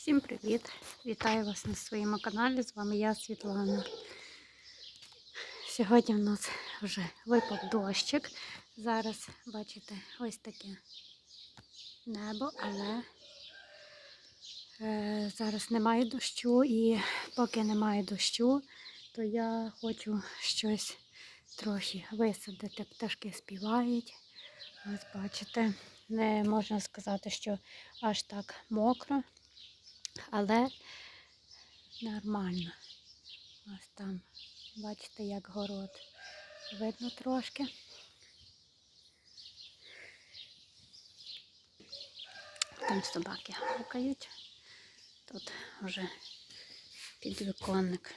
Всім привіт! Вітаю вас на своєму каналі. З вами я, Світлана. Сьогодні в нас вже випав дощик. Зараз, бачите, ось таке небо, але е, зараз немає дощу, і поки немає дощу, то я хочу щось трохи висадити. Пташки співають. Ось бачите, не можна сказати, що аж так мокро але нормально. Ось там, бачите, як город. Видно трошки. Там собаки гукають. Тут вже підвіконник.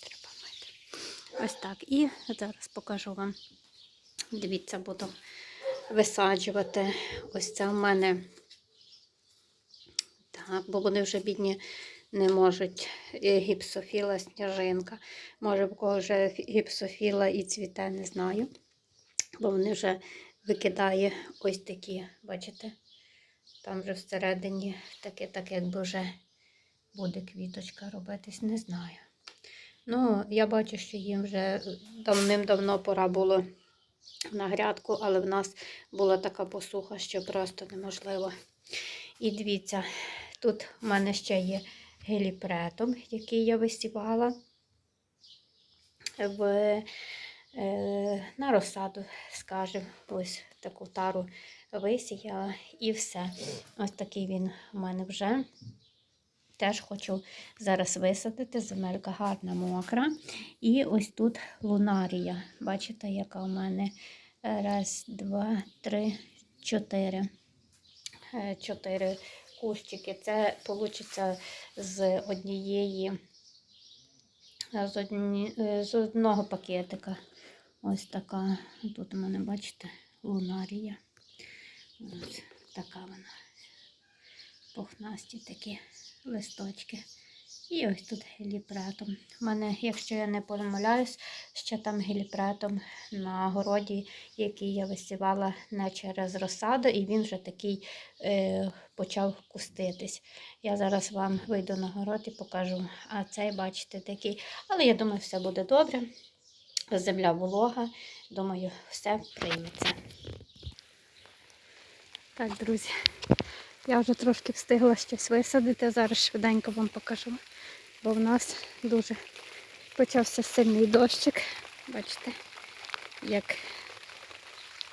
Треба мити. Ось так. І зараз покажу вам. Дивіться, буду висаджувати. Ось це в мене бо вони вже бідні не можуть. Е, Гіпсофіла, сніжинка. Може, в кого вже гіпсофіла і цвіте, не знаю. Бо вони вже викидає ось такі, бачите? Там вже всередині таке, так якби вже буде квіточка робитись, не знаю. Ну, я бачу, що їм вже давним-давно пора було на грядку, але в нас була така посуха, що просто неможливо. І дивіться, Тут в мене ще є геліпретом, який я висівала в, е, на розсаду, скажімо, ось таку тару висіяла і все. Ось такий він у мене вже. Теж хочу зараз висадити, земелька гарна, мокра. І ось тут лунарія. Бачите, яка у мене раз, два, три, чотири. Е, чотири кущики. Це вийде з однієї, з, одні, з одного пакетика. Ось така. Тут у мене, бачите, лунарія. Ось така вона. Пухнасті такі листочки. І ось тут геліпретом. У мене, якщо я не помиляюсь, ще там геліпретом на городі, який я висівала не через розсаду, і він вже такий е, почав куститись. Я зараз вам вийду на город і покажу. А цей, бачите, такий. Але я думаю, все буде добре. Земля волога. Думаю, все прийметься. Так, друзі, я вже трошки встигла щось висадити. Зараз швиденько вам покажу бо в нас дуже почався сильний дощик. Бачите, як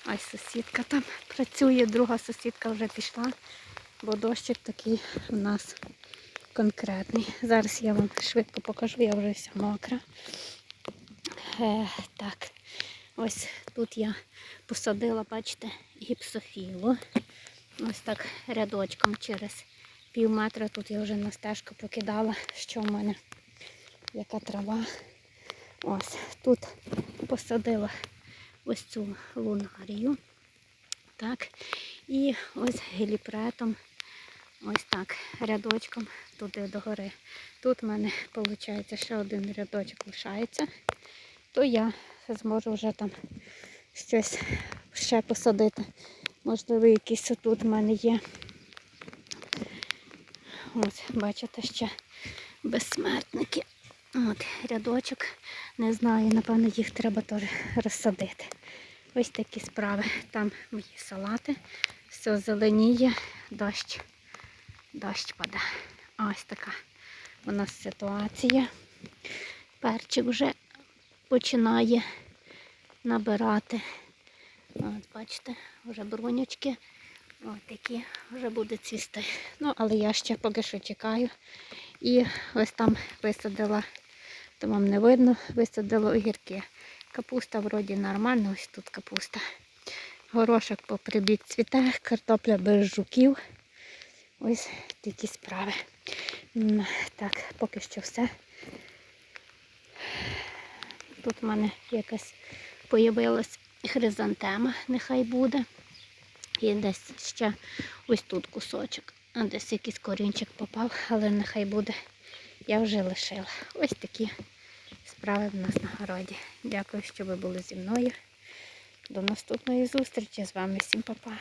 ай сусідка там працює, друга сусідка вже пішла, бо дощик такий у нас конкретний. Зараз я вам швидко покажу, я вже вся мокра. Е, Так, ось тут я посадила, бачите, гіпсофілу. Ось так рядочком через пів метра тут я вже на стежку покидала, що в мене яка трава. Ось тут посадила ось цю лунарію. Так. І ось геліпретом, ось так, рядочком туди догори. Тут в мене, виходить, ще один рядочок лишається, то я зможу вже там щось ще посадити. Можливо, якісь тут в мене є. Ось, бачите, ще безсмертники. От, Рядочок. Не знаю, напевно, їх треба теж розсадити. Ось такі справи. Там мої салати. Все зеленіє, дощ. Дощ паде. Ось така у нас ситуація. Перчик вже починає набирати. От, бачите, вже бронючки. Ось такі вже буде цвісти. Ну, але я ще поки що чекаю. І ось там висадила, то вам не видно, висадила огірки. Капуста вроді нормальна, ось тут капуста. Горошок поприбіг цвіте, картопля без жуків. Ось такі справи. Так, поки що все. Тут в мене якась появилась хризантема, нехай буде. І десь ще ось тут кусочок. Десь якийсь корінчик попав, але нехай буде. Я вже лишила. Ось такі справи в нас на городі. Дякую, що ви були зі мною. До наступної зустрічі. З вами всім па-па.